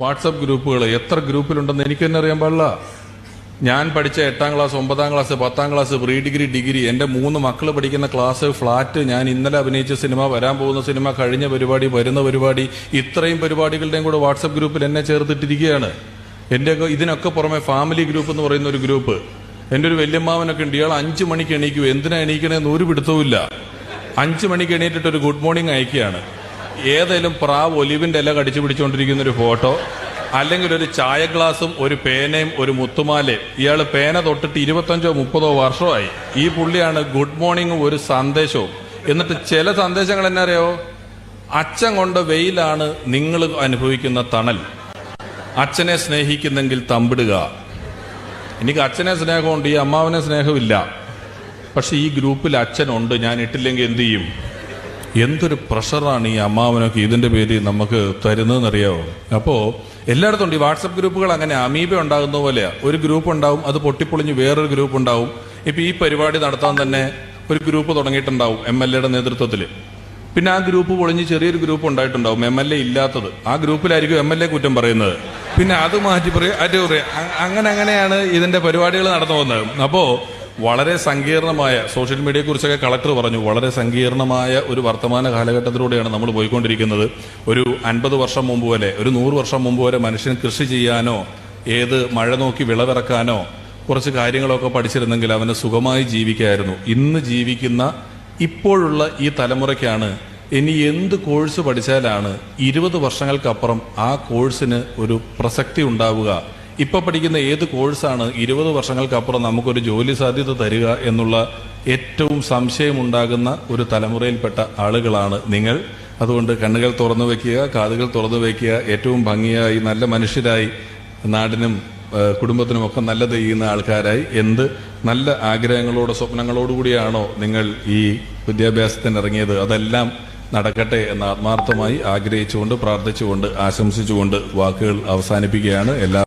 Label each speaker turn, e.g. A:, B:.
A: WhatsApp ഗ്രൂപ്പുകൾ എത്ര ഗ്രൂപ്പിലുണ്ടെന്ന് എനിക്ക് തന്നെ അറിയാൻ പാടില്ല. ഞാൻ പഠിച്ച എട്ടാം ക്ലാസ് ഒമ്പതാം ക്ലാസ് പത്താം ക്ലാസ് പ്രീ ഡിഗ്രി ഡിഗ്രി എന്റെ മൂന്ന് മക്കൾ പഠിക്കുന്ന ക്ലാസ് ഫ്ലാറ്റ് ഞാൻ ഇന്നലെ അഭിനയിച്ച സിനിമ വരാൻ പോകുന്ന സിനിമ കഴിഞ്ഞ പരിപാടി വരുന്ന പരിപാടി ഇത്രയും പരിപാടികളുടെയും കൂടെ വാട്സപ്പ് ഗ്രൂപ്പിൽ എന്നെ ചേർത്തിട്ടിരിക്കുകയാണ്. എന്റെ ഇതിനൊക്കെ പുറമെ ഫാമിലി ഗ്രൂപ്പ് എന്ന് പറയുന്ന ഒരു ഗ്രൂപ്പ്. എന്റെ ഒരു വല്യമ്മാവനൊക്കെ ഉണ്ട്. ഇയാൾ അഞ്ചു മണിക്ക് എണീക്കൂ. എന്തിനാ എണീക്കണേന്ന് ഒരു പിടുത്തവുമില്ല. അഞ്ചു മണിക്ക് എണീറ്റിട്ട് ഒരു ഗുഡ് മോർണിംഗ് അയക്കുകയാണ്. ഏതെങ്കിലും പ്രാവ് ഒലിവിന്റെ ഇല കടിച്ചു പിടിച്ചുകൊണ്ടിരിക്കുന്ന ഒരു ഫോട്ടോ അല്ലെങ്കിൽ ഒരു ചായ ഗ്ലാസും ഒരു പേനയും ഒരു മുത്തുമാലയും. ഇയാൾ പേന തൊട്ടിട്ട് ഇരുപത്തഞ്ചോ മുപ്പതോ വർഷമായി. ഈ പുള്ളിയാണ് ഗുഡ് മോർണിംഗും ഒരു സന്ദേശവും. എന്നിട്ട് ചില സന്ദേശങ്ങൾ എന്നാ അറിയോ? അച്ഛൻ കൊണ്ട് വെയിലാണ് നിങ്ങൾ അനുഭവിക്കുന്ന തണൽ. അച്ഛനെ സ്നേഹിക്കുന്നെങ്കിൽ തമ്പിടുക. എനിക്ക് അച്ഛനെ സ്നേഹമുണ്ട് ഈ അമ്മാവനെ സ്നേഹമില്ല. പക്ഷെ ഈ ഗ്രൂപ്പിൽ അച്ഛനുണ്ട് ഞാൻ ഇട്ടില്ലെങ്കിൽ എന്തു ചെയ്യും? എന്തൊരു പ്രഷറാണ് ഈ അമ്മാവനൊക്കെ ഇതിന്റെ പേര് നമുക്ക് തരുന്നതെന്നറിയാവോ? അപ്പോൾ എല്ലായിടത്തും ഉണ്ട്. ഈ വാട്സപ്പ് ഗ്രൂപ്പുകൾ അങ്ങനെ അമീബ ഉണ്ടാകുന്ന പോലെയാ. ഒരു ഗ്രൂപ്പ് ഉണ്ടാവും അത് പൊട്ടിപ്പൊളിഞ്ഞ് വേറൊരു ഗ്രൂപ്പ് ഉണ്ടാവും. ഇപ്പൊ ഈ പരിപാടി നടത്താൻ തന്നെ ഒരു ഗ്രൂപ്പ് തുടങ്ങിയിട്ടുണ്ടാവും എം എൽ എയുടെ നേതൃത്വത്തിൽ പിന്നെ ആ ഗ്രൂപ്പ് പൊളിഞ്ഞ് ചെറിയൊരു ഗ്രൂപ്പ് ഉണ്ടായിട്ടുണ്ടാവും എം എൽ എ ഇല്ലാത്തത്. ആ ഗ്രൂപ്പിലായിരിക്കും എം എൽ എ കുറ്റം പറയുന്നത്. പിന്നെ അത് മാറ്റി പറയും അറ്റ് പറയും. അങ്ങനെ അങ്ങനെയാണ് ഇതിന്റെ പരിപാടികൾ നടന്നു പോകുന്നത്. അപ്പോ വളരെ സങ്കീർണമായ സോഷ്യൽ മീഡിയയെക്കുറിച്ചൊക്കെ കളക്ടർ പറഞ്ഞു. വളരെ സങ്കീർണമായ ഒരു വർത്തമാന കാലഘട്ടത്തിലൂടെയാണ് നമ്മൾ പോയിക്കൊണ്ടിരിക്കുന്നത്. ഒരു അൻപത് വർഷം മുമ്പ് വരെ ഒരു നൂറ് വർഷം മുമ്പ് വരെ മനുഷ്യൻ കൃഷി ചെയ്യാനോ ഏത് മഴ നോക്കി വിളവിറക്കാനോ കുറച്ച് കാര്യങ്ങളൊക്കെ പഠിച്ചിരുന്നെങ്കിൽ അവന് സുഖമായി ജീവിക്കായിരുന്നു. ഇന്ന് ജീവിക്കുന്ന ഇപ്പോഴുള്ള ഈ തലമുറയ്ക്കാണ് ഇനി എന്ത് കോഴ്സ് പഠിച്ചാലാണ് ഇരുപത് വർഷങ്ങൾക്കപ്പുറം ആ കോഴ്സിന് ഒരു പ്രസക്തി ഉണ്ടാവുക. ഇപ്പൊ പഠിക്കുന്ന ഏത് കോഴ്സാണ് ഇരുപത് വർഷങ്ങൾക്കപ്പുറം നമുക്കൊരു ജോലി സാധ്യത തരിക എന്നുള്ള ഏറ്റവും സംശയമുണ്ടാകുന്ന ഒരു തലമുറയിൽപ്പെട്ട ആളുകളാണ് നിങ്ങൾ. അതുകൊണ്ട് കണ്ണുകൾ തുറന്നു വെക്കുക കാതുകൾ തുറന്നു വെക്കുക ഏറ്റവും ഭംഗിയായി നല്ല മനുഷ്യരായി നാടിനും ഏഹ് കുടുംബത്തിനും ഒക്കെ നല്ലത് ചെയ്യുന്ന ആൾക്കാരായി. എന്ത് നല്ല ആഗ്രഹങ്ങളോട് സ്വപ്നങ്ങളോടുകൂടിയാണോ നിങ്ങൾ ഈ വിദ്യാഭ്യാസത്തിന് ഇറങ്ങിയത്? അതെല്ലാം നടക്കട്ടെ എന്ന് ആത്മാർത്ഥമായി ആഗ്രഹിച്ചുകൊണ്ട് പ്രാർത്ഥിച്ചുകൊണ്ട് ആശംസിച്ചുകൊണ്ട് വാക്കുകൾ അവസാനിപ്പിക്കുകയാണ്. എല്ലാ